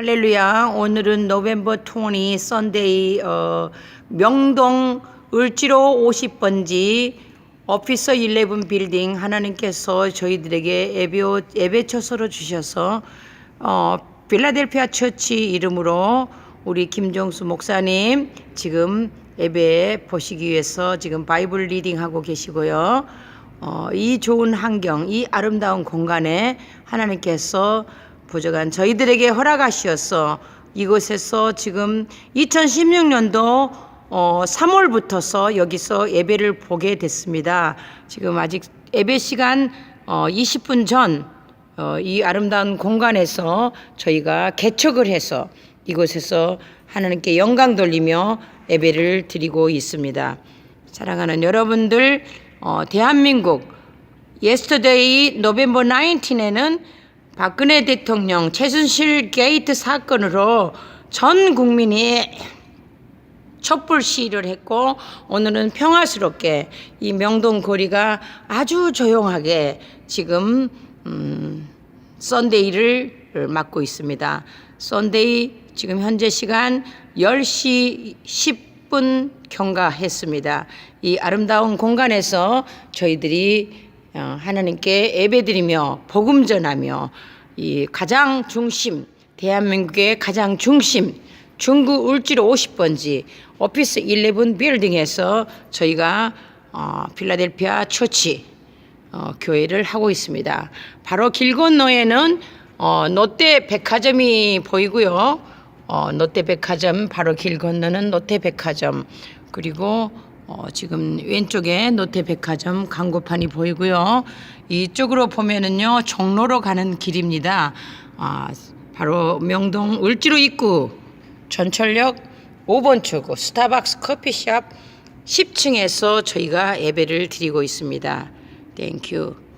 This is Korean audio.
할렐루야. 오늘은 노벰버 20 썬데이 어, 명동 을지로 50번지 오피서 11 빌딩 하나님께서 저희들에게 예배 예배 처소로 주셔서 어, 필라델피아 처치 이름으로 우리 김종수 목사님 지금 예배 보시기 위해서 지금 바이블 리딩 하고 계시고요. 어, 이 좋은 환경, 이 아름다운 공간에 하나님께서 부족한 저희들에게 허락하시어서 이곳에서 지금 2016년도 어, 3월부터서 여기서 예배를 보게 됐습니다. 지금 아직 예배 시간 어, 20분 전 어, 이 아름다운 공간에서 저희가 개척을 해서 이곳에서 하나님께 영광 돌리며 예배를 드리고 있습니다. 사랑하는 여러분들, 어, 대한민국 yesterday 노벰버 19에는 박근혜 대통령 최순실 게이트 사건으로 전 국민이 촛불 시위를 했고 오늘은 평화스럽게 이 명동 거리가 아주 조용하게 지금 음, 썬데이를 맞고 있습니다. 썬데이 지금 현재 시간 10시 10분 경과했습니다. 이 아름다운 공간에서 저희들이 어, 하나님께 예배드리며 복음 전하며 이 가장 중심 대한민국의 가장 중심 중구 울지로 50번지 오피스 11 빌딩에서 저희가 어, 필라델피아 처치 어, 교회를 하고 있습니다. 바로 길 건너에는 어, 롯데 백화점이 보이고요. 어, 롯데 백화점 바로 길 건너는 롯데 백화점 그리고 어, 지금 왼쪽에 롯데 백화점 광고판이 보이고요. 이쪽으로 보면은요 종로로 가는 길입니다. 아, 바로 명동 을지로 입구 전철역 5번 출구 스타벅스 커피숍 10층에서 저희가 예배를 드리고 있습니다. 땡큐.